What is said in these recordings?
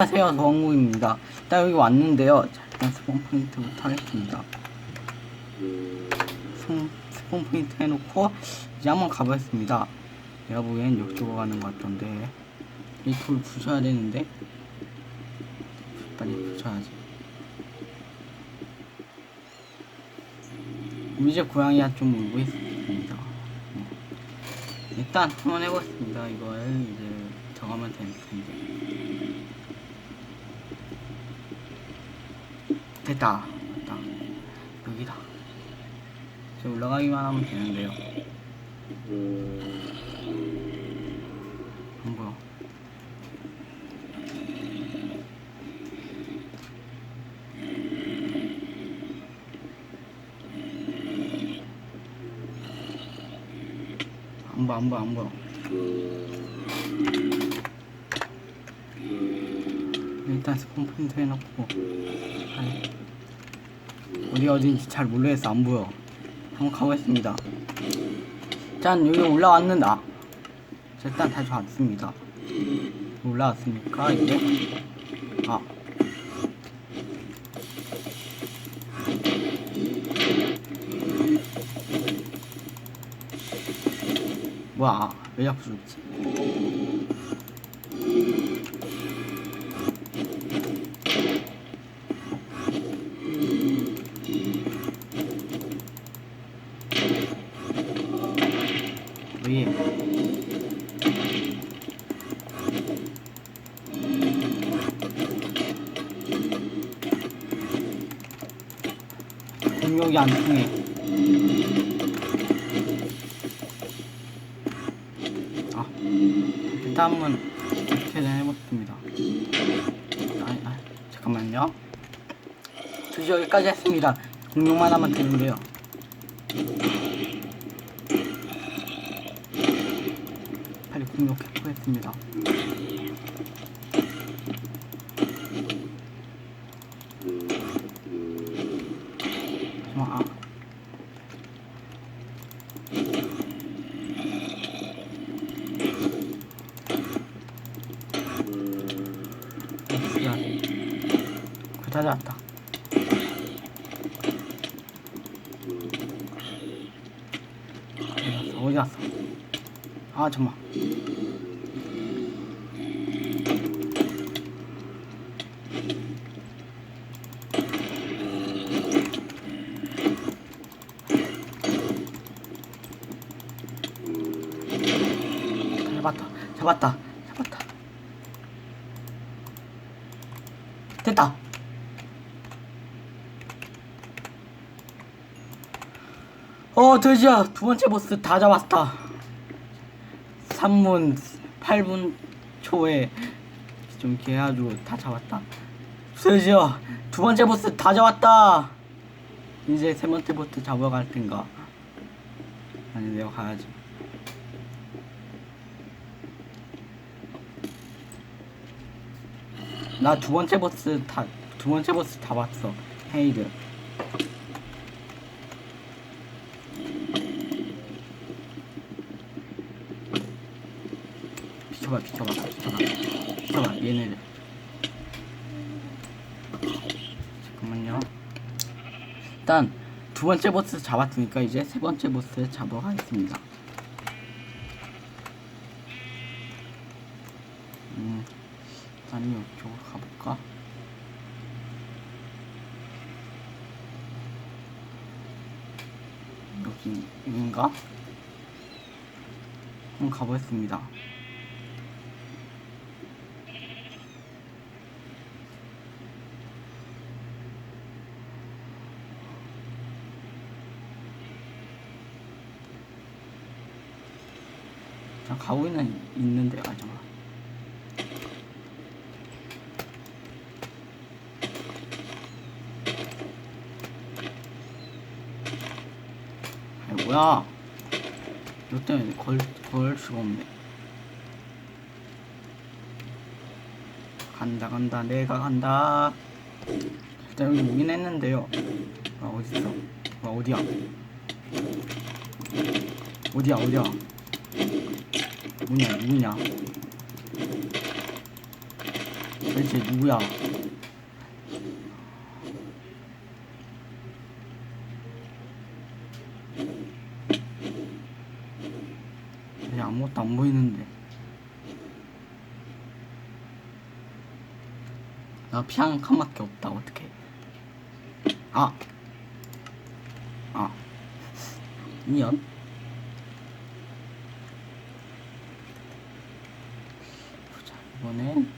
안녕하세요 노원구입니다. 일단 여기 왔는데요. 자, 일단 스폰 포인트부터 하겠습니다. 스폰, 스폰 포인트 해놓고 이제 한번 가보겠습니다. 내가 보기엔 이쪽으로 가는 것 같던데. 이 돌 부셔야 되는데. 빨리 부셔야지. 집 고양이가 좀 울고 있습니다. 네. 일단 한번 해보겠습니다. 이걸 이제 정하면 될 텐데 됐다. 됐다. 여기다. 이제 올라가기만 하면 되는데요. 안 보여. 안 보여, 안 보여, 안 보여. 일단 스폰 포인트 해놓고. 아이, 어디 어딘지 잘 모르겠어. 안 보여. 한번 가보겠습니다. 짠 여기 올라왔는데 아 자, 일단 다시 왔습니다. 올라왔으니까 이제? 아. 뭐야 왜 자꾸 죽지 왜 공격이 안 통해. 아 일단 한번 이렇게 해보겠습니다. 아니, 아, 잠깐만요. 드디어 여기까지 했습니다. 공룡만 하면 되는데요 공격해보겠습니다 잠깐만 아. 그다 잡았다. 어디 갔어? 어디 갔어? 아 잠만. 잡았다. 잡았다. 잡았다. 됐다. 어, 드디어 두 번째 보스 다 잡았다. 3분 8분 초에 좀 해가지고 다 잡았다. 드디어 두 번째 보스 다 잡았다. 이제 세 번째 보스 잡으러 갈 텐가. 아니, 내가 가야지. 나 두 번째 보스 다 두 번째 보스 다 봤어. 헤이드. 비켜봐 비켜봐 비켜봐. 비켜봐 얘네들 잠깐만요. 일단 두 번째 보스 잡았으니까 이제 세 번째 보스 잡으러 가겠습니다 아니 이쪽으로 가볼까? 여기 여긴가? 한번 가보겠습니다. 자 가고 있는 있는데 아 잠깐. 뭐야? 너 때문에 걸, 걸 수가 없네. 간다 간다. 내가 간다. 일단 여기 오긴 했는데요. 아 어딨어? 아 어디야? 어디야 어디야? 누구냐 누구냐? 도대체 누구야? 여기 아무것도 안 보이는데. 나 피 한 칸밖에 없다. 어떡해. 아. 아. 인연? 보자. 이번엔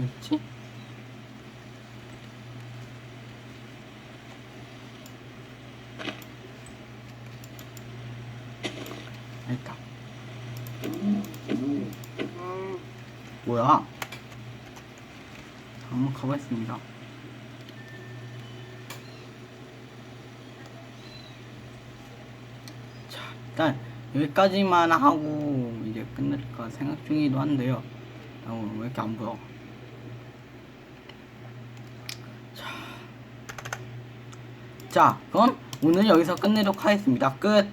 있지? 있다. 뭐야? 한번 가보겠습니다. 자, 일단 여기까지만 하고 이제 끝낼까 생각 중이기도 한데요. 어, 왜 이렇게 안 보여? 자, 자, 그럼 오늘 여기서 끝내도록 하겠습니다. 끝.